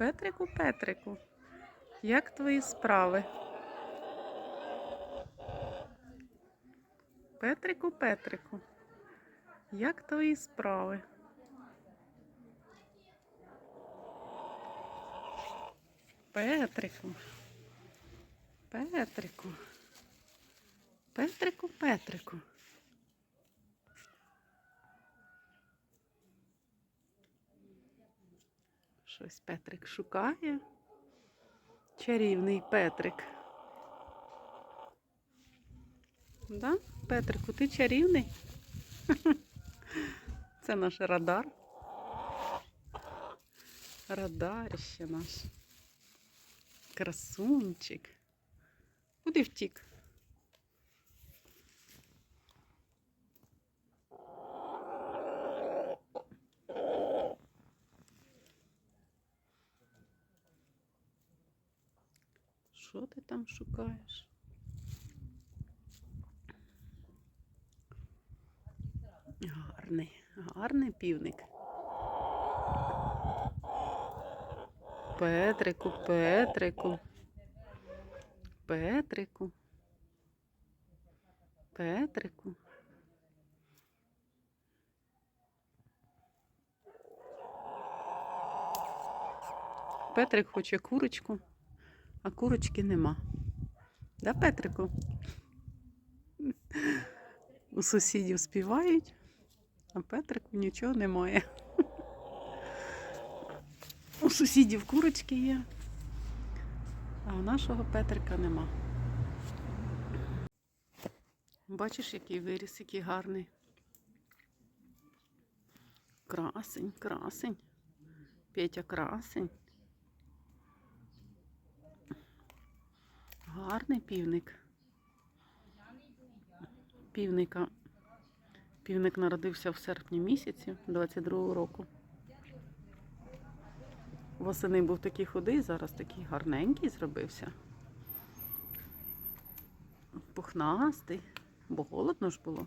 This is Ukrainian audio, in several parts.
Петрику, Петрику, як твої справи? Петрику, Петрику, як твої справи? Петрику, Петрику, Петрику, Петрику. Щось Петрик шукає. Чарівний Петрик. Да? Петрику, ти чарівний? Це наш радар. Радарище наш. Красунчик. Куди втік? Що ти там шукаєш? Гарний, гарний півник. Петрику, Петрику. Петрику. Петрику. Петрик хоче курочку, а курочки нема. Да, Петрику? У сусідів співають, а Петрику нічого немає. У сусідів курочки є, а у нашого Петрика нема. Бачиш, який виріс, який гарний. Красень, красень. Петя красень. Гарний півник. Півника. Півник народився в серпні місяці 22-го року. Восени був такий худий, зараз такий гарненький зробився. Пухнастий, бо холодно ж було.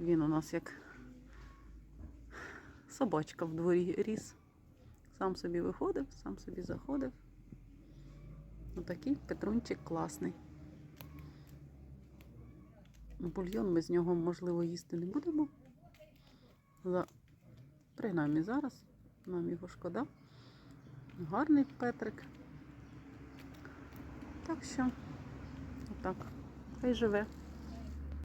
Він у нас як собачка в дворі ріс. Сам собі виходив, сам собі заходив. Отакий петрунчик класний. Бульйон ми з нього, можливо, їсти не будемо. За... Принаймні зараз. Нам його шкода. Гарний Петрик. Так що, отак, хай живе.